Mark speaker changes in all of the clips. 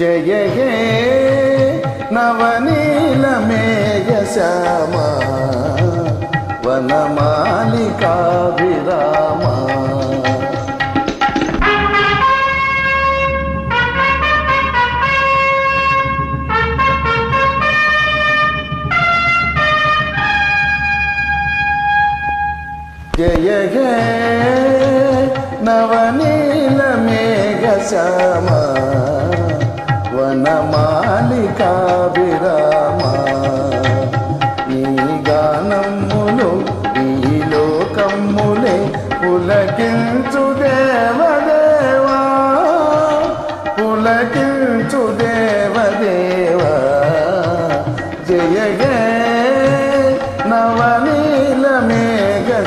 Speaker 1: జయ హే నవనీల మేఘ శ్యామ వనమాలికాభిరామ జయ హే నవనీల మేఘ శ్యామ విరామ. నీ గానమ్ములు ఈ లోకమ్ములే పులకించు దేవదేవా. పులకించు దేవదేవా. జయ హే నవనీల మేఘ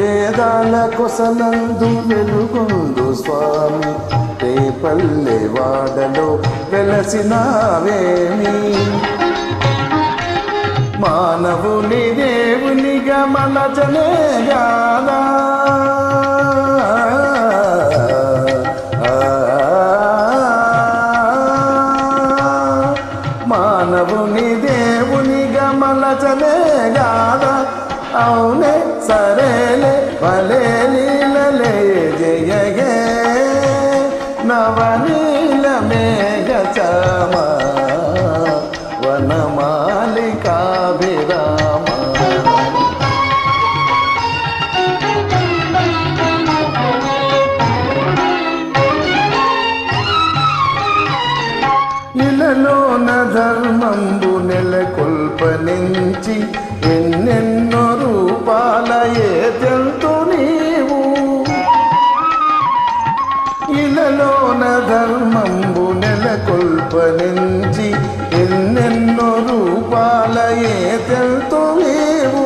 Speaker 1: వేదాల కొసనందు వెలుగొందు స్వామి. రే పల్లె వాడలో వెలసినావేమి? మానవుని దేవునిగా మనచనే గాదా. మానవుని దేవునిగా మలచనే గాదా. అవునే సరేలే భలే నీలలే జయగే నవనీల మేఘ చామ వనమాలికాభిరామ. ఇలలోన ధర్మంబు నెలకొల్పనించి ధర్మంబు నెలకొల్పనించి ఎన్నెన్నో రూపాలయే తెలుతు నీవు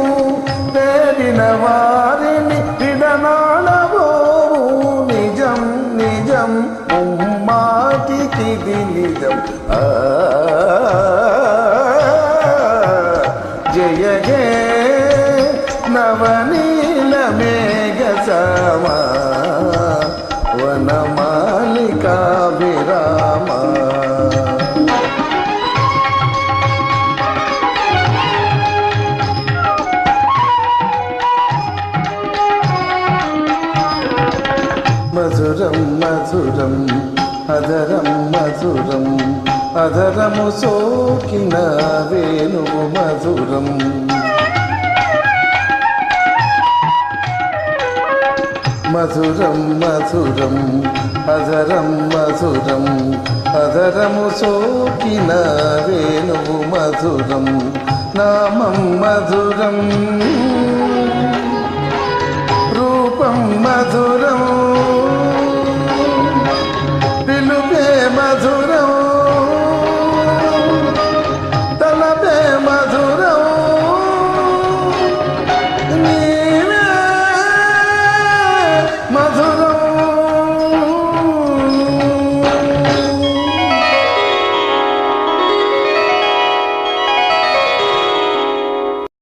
Speaker 1: తేరిన వారిని విడనాడబోవు. నిజం నిజం ముమ్మాటికిది నిజం. జయ జయ నవనీల మేఘ సమా వనమాలికా విరామా. మధురం మధురం అధరం మధురం అధరము సోకిన వేణువు మధురం. మధురం మధురం అధరం మధురం అధరము సోకిన వేణువు మధురం. నామం మధురం.